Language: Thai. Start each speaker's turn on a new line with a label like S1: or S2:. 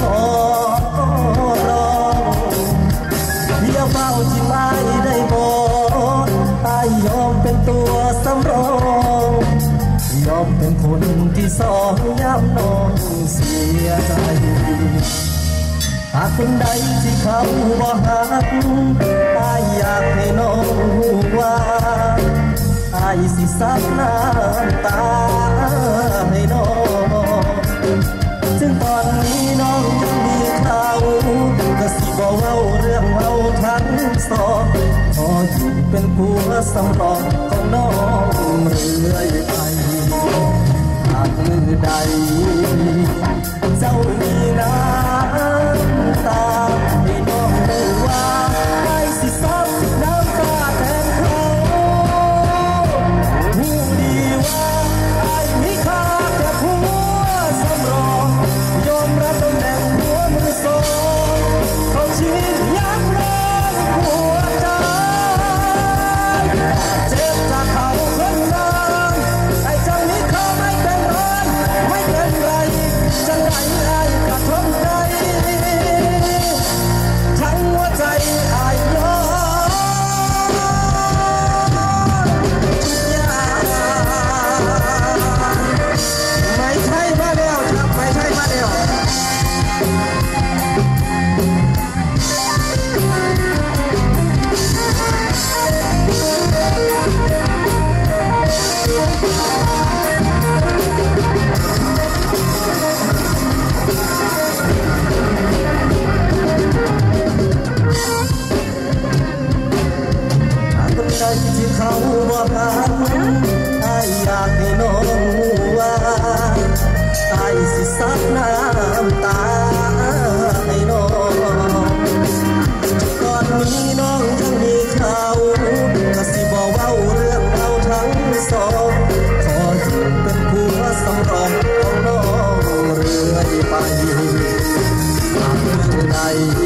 S1: ขอร้องอย่าเฝ้าที่ไม่ได้บอกตายยอมเป็นตัวสำรองยอมเป็นคนที่สองย้ำน้องเสียใจหากคนใดที่เขาบ่หักตายอยากให้น้องรู้ว่าอายสิซับน้ำตา ถึงตอนนี้น้องยังมีข่าวก็สิบ่เว้าเรื่องเมาทั้งสองขออยู่เป็นผัวสำรองของน้องเรื่อยไปหากมือใด សងខោជាពិតគួរសំរងក្នុងរឿងរឿយបាយអាប់នឹងដៃ